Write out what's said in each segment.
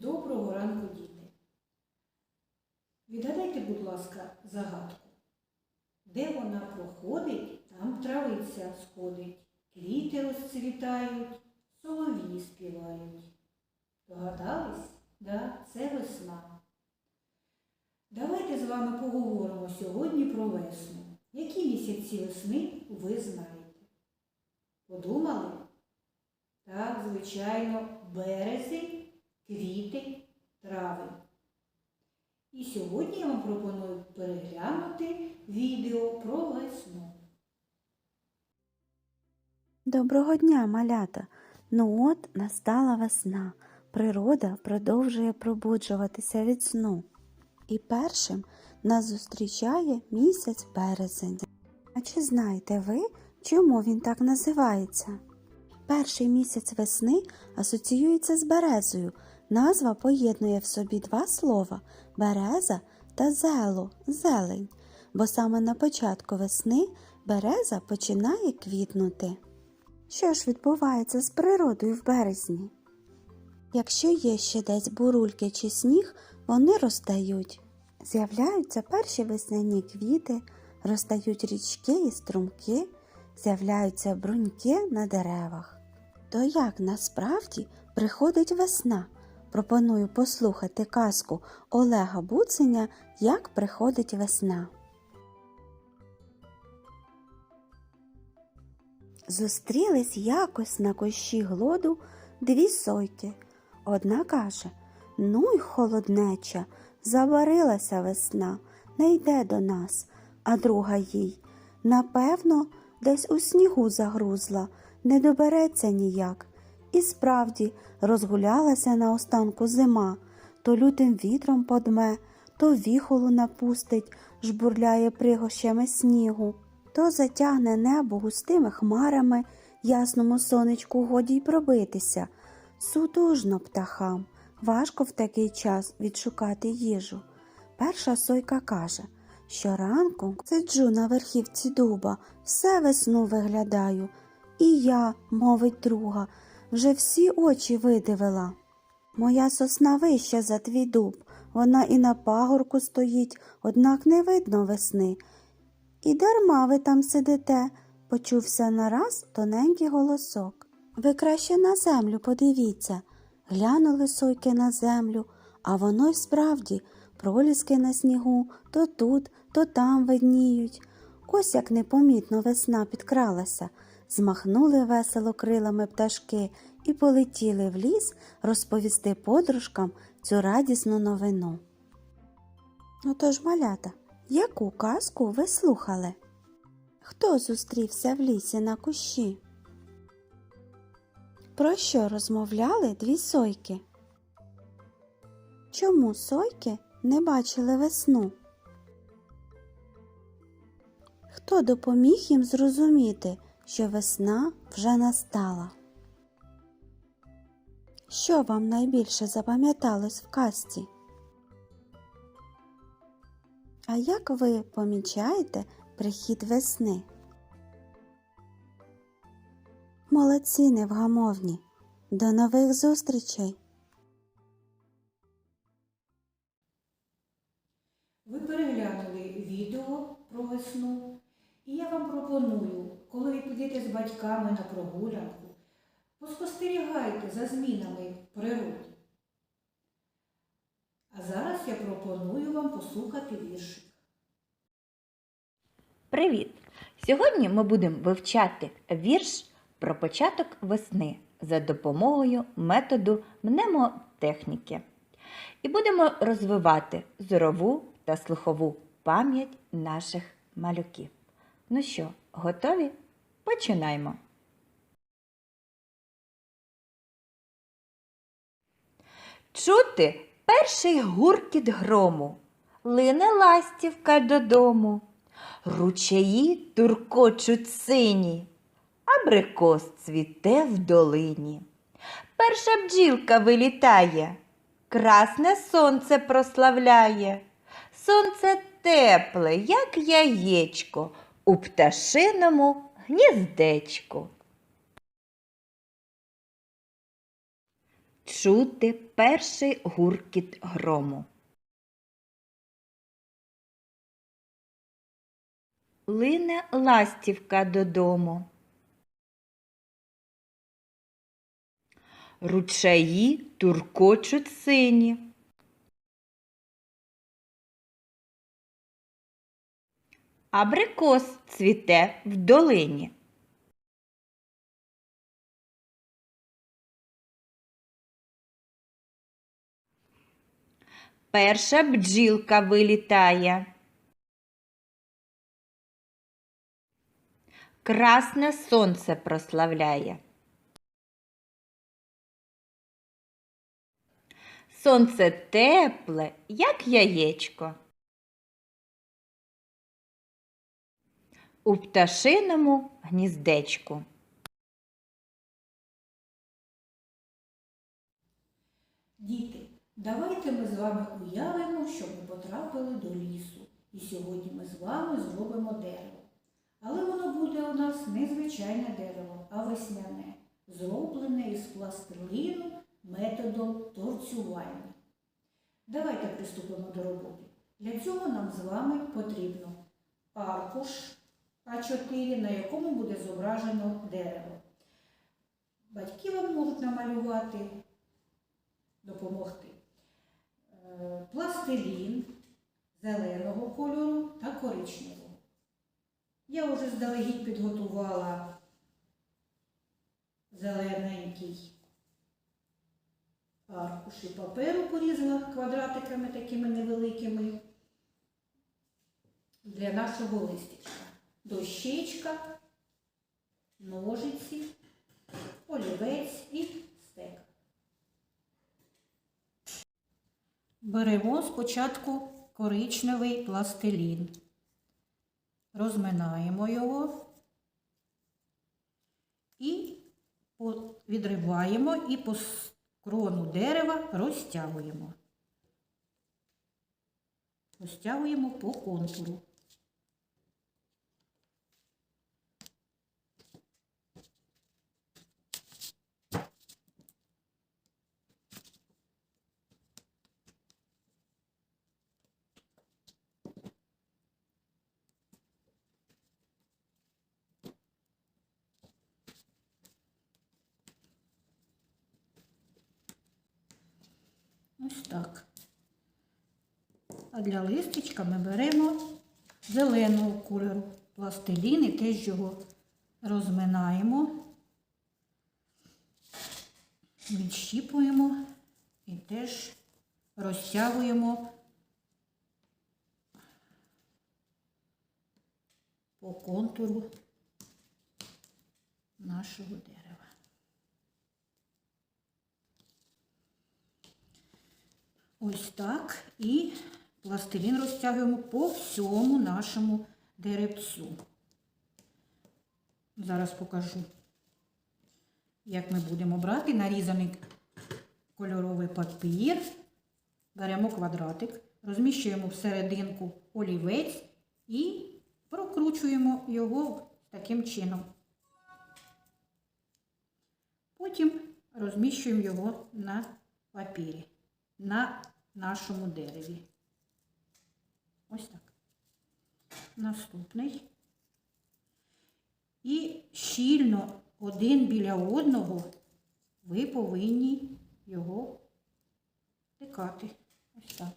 Доброго ранку, діти. Відгадайте, будь ласка, загадку. Де вона проходить, там травиця сходить, квіти розцвітають, солов'ї співають. Догадались? Да, це весна. Давайте з вами поговоримо сьогодні про весну. Які місяці весни ви знаєте? Подумали? Так, звичайно, березень, квіти, трави. І сьогодні я вам пропоную переглянути відео про весну. Доброго дня, малята! Ну от настала весна. Природа продовжує пробуджуватися від сну. І першим нас зустрічає місяць березень. А чи знаєте ви, чому він так називається? Перший місяць весни асоціюється з березою. Назва поєднує в собі два слова береза та зело, зелень, бо саме на початку весни береза починає квітнути. Що ж відбувається з природою в березні? Якщо є ще десь бурульки чи сніг, вони розтають. З'являються перші весняні квіти, розтають річки і струмки, з'являються бруньки на деревах. То як насправді приходить весна? Пропоную послухати казку Олега Буценя Як приходить весна. Зустрілись якось на кущі глоду дві сойки. Одна каже Ну й холоднеча, забарилася весна, не йде до нас, а друга їй напевно, десь у снігу загрузла, не добереться ніяк. І справді розгулялася на останку зима, то лютим вітром подме, то віхолу напустить, жбурляє пригощами снігу, то затягне небо густими хмарами, ясному сонечку годі й пробитися. Сутужно птахам, важко в такий час відшукати їжу. Перша сойка каже, що ранку сиджу на верхівці дуба, все весну виглядаю. І я, мовить друга, вже всі очі видивила. Моя сосна вища за твій дуб, вона і на пагорку стоїть, однак не видно весни. І дарма ви там сидите, почувся нараз тоненький голосок. Ви краще на землю подивіться. Глянули сойки на землю, а воно й справді проліски на снігу то тут, то там видніють. Ось як непомітно весна підкралася. Змахнули весело крилами пташки і полетіли в ліс розповісти подружкам цю радісну новину. Отож, малята, яку казку ви слухали? Хто зустрівся в лісі на кущі? Про що розмовляли дві сойки? Чому сойки не бачили весну? Хто допоміг їм зрозуміти, що весна вже настала? Що вам найбільше запам'яталось в казці? А як ви помічаєте прихід весни? Молодці невгамовні! До нових зустрічей! Пропоную, коли ви підете з батьками на прогулянку, поспостерігайте за змінами в природі. А зараз я пропоную вам послухати віршик. Привіт! Сьогодні ми будемо вивчати вірш про початок весни за допомогою методу мнемотехніки. І будемо розвивати зорову та слухову пам'ять наших малюків. Ну що, готові? Починаємо. Чути перший гуркіт грому, лине ластівка додому. Ручаї туркочуть сині, абрикос цвіте в долині. Перша бджілка вилітає, красне сонце прославляє. Сонце тепле, як яєчко, у пташиному гніздечку. чути перший гуркіт грому. Лине ластівка додому. Ручаї туркочуть сині. Абрикос цвіте в долині. Перша бджілка вилітає. Красне сонце прославляє. Сонце тепле, як яєчко. У пташиному гніздечку. Діти, давайте ми з вами уявимо, що ми потрапили до лісу. І сьогодні ми з вами зробимо дерево. Але воно буде у нас не звичайне дерево, а весняне, зроблене із пластилину методом торцювання. Давайте приступимо до роботи. Для цього нам з вами потрібно аркуш А4, на якому буде зображено дерево. Батьки вам можуть намалювати допомогти. Е, Пластилін зеленого кольору та коричневого. Я вже здалегідь підготувала зелененький і паперу, порізала квадратиками такими невеликими для нашого листячка. Дощечка, ножиці, олівець і стек. Беремо спочатку коричневий пластилін. Розминаємо його і відриваємо і по крону дерева розтягуємо. Розтягуємо по контуру. Ось так. А для листочка ми беремо зеленого кольору пластилін і теж його розминаємо, відщіпуємо і теж розтягуємо по контуру нашого дерева. Ось так. І пластилін розтягуємо по всьому нашому деревцю. Зараз покажу, як ми будемо брати нарізаний кольоровий папір. Беремо квадратик, розміщуємо всерединку олівець і прокручуємо його таким чином. Потім розміщуємо його на папірі на нашому дереві. Ось так. Наступний. І щільно один біля одного ви повинні його тикати. Ось так.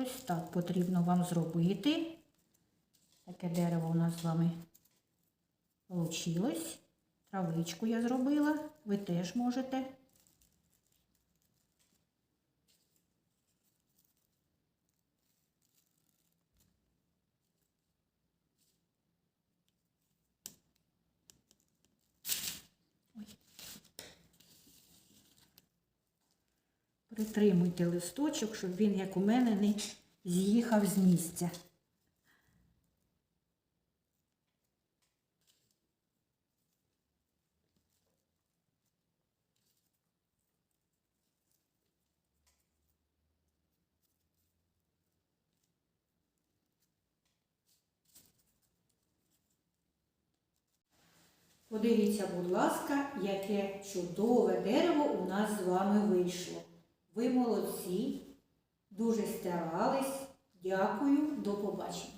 Ось так потрібно вам зробити. Таке дерево у нас з вами вийшло. Травичку я зробила. Ви теж можете. Притримуйте листочок, щоб він, як у мене, не з'їхав з місця. Подивіться, будь ласка, яке чудове дерево у нас з вами вийшло. Ви молодці, дуже старались. Дякую, до побачення.